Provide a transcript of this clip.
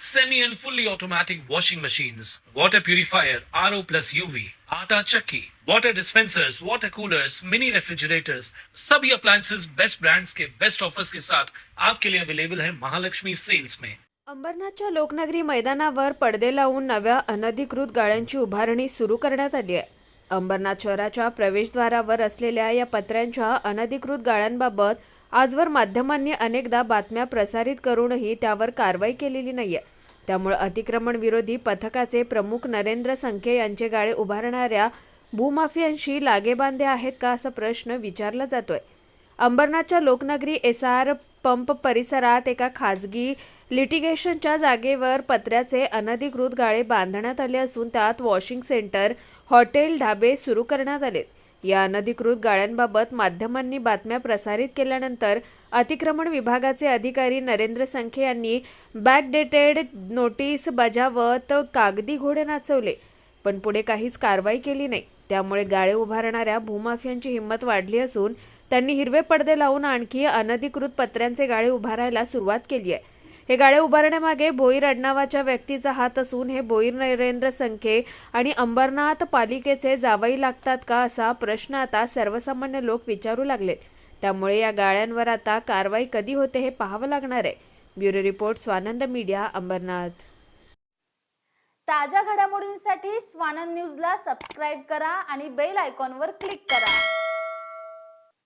semi and fully automatic washing machines, water purifier, RO plus UV, आटा चक्की, water dispensers, water coolers, mini refrigerators, सभी appliances best brands के best offers के साथ आपके लिए अवेलेबल है महालक्ष्मी सेल्स में अंबरनाथच्या लोकनगरी मैदानावर पडदे लावून नव्या अनधिकृत गाड्यांची उभारणी सुरू करण्यात आली आहे. अंबरनाथ शहराच्या प्रवेशद्वारावर असलेल्या या पत्र्यांच्या अनधिकृत गाड्यांबाबत आजवर माध्यमांनी अनेकदा बातम्या प्रसारित करूनही त्यावर कारवाई केलेली नाहीये. त्यामुळे अतिक्रमण विरोधी पथकाचे प्रमुख नरेंद्र संखे यांचे गाळे उभारणाऱ्या भूमाफियांशी लागेबांधे आहेत का असा प्रश्न विचारला जातोय. अंबरनाथच्या लोकनगरी एस आर पंप परिसरात एका खाजगी लिटिगेशनच्या जागेवर पत्र्याचे अनधिकृत गाळे बांधण्यात आले असून त्यात वॉशिंग सेंटर हॉटेल ढाबे सुरू करण्यात आले या अनधिकृत गाळ्यांबाबत माध्यमांनी बातम्या प्रसारित केल्यानंतर अतिक्रमण विभागाचे अधिकारी नरेंद्र संखे यांनी बॅकडेटेड नोटीस बजावत कागदी घोडे नाचवले. पण पुढे काहीच कारवाई केली नाही. त्यामुळे गाळे उभारणाऱ्या भूमाफियांची हिंमत वाढली असून त्यांनी हिरवे पडदे लावून आणखी अनधिकृत पत्र्यांचे गाळे उभारायला सुरुवात केली आहे. हे गाळे उभारण्यामागे भोईर आडनावाच्या व्यक्तीचा हात असून हे भोईर नरेंद्र संखे आणि अंबरनाथ पालिकेचे जावई लागतात का असा प्रश्न आता सर्वसामान्य लोक विचारू लागलेत. त्यामुळे या गाळ्यांवर आता कारवाई कधी होते हे पाहावं लागणार आहे. Bureau report Swanand media Ambernath. ताज्या घडामोडींसाठी स्वानंद न्यूजला सबस्क्राईब करा आणि बेल आयकॉनवर क्लिक करा.